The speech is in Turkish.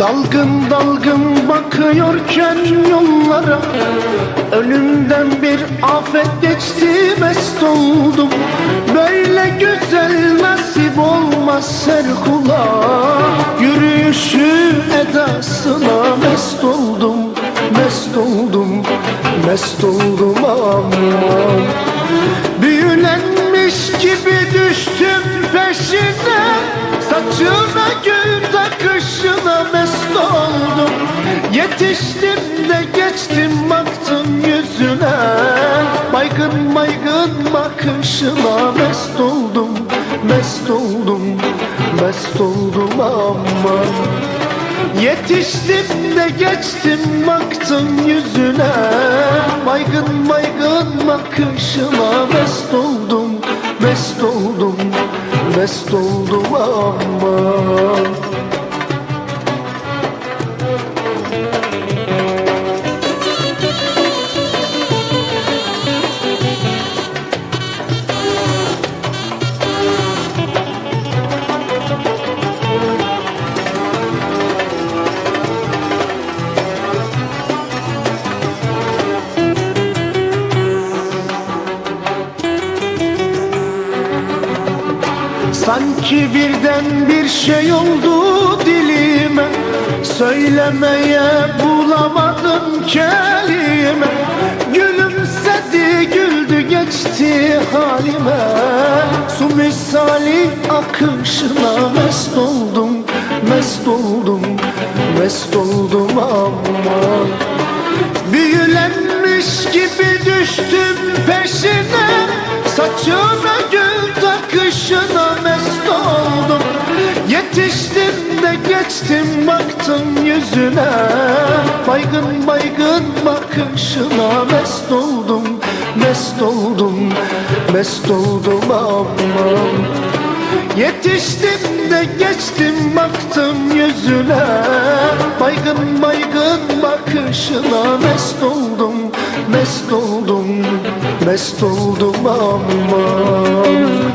Dalgın dalgın bakıyorken yollara Önümden bir afet geçti mest oldum. Böyle güzel nasip olmaz her kula Yürüyüşü edasına Yetiştim de geçtim baktım yüzüne. Baygın baygın bakışına mest oldum Mest oldum, mest oldum aman Yetiştim de geçtim baktım yüzüne. Baygın baygın bakışına mest oldum Mest oldum, mest oldum aman Sanki birden bir şey oldu dilime. Söylemeye bulamadım kelime. Gülümsedi güldü geçti halime. Su misali akışına mest oldum Mest oldum, mest oldum aman Büyülenmiş gibi düştüm peşine. Saçına geçtim baktım yüzüne. Baygın baygın bakışına mest oldum Mest oldum, mest oldum aman. Yetiştim de geçtim baktım yüzüne. Baygın baygın bakışına mest oldum Mest oldum, mest oldum aman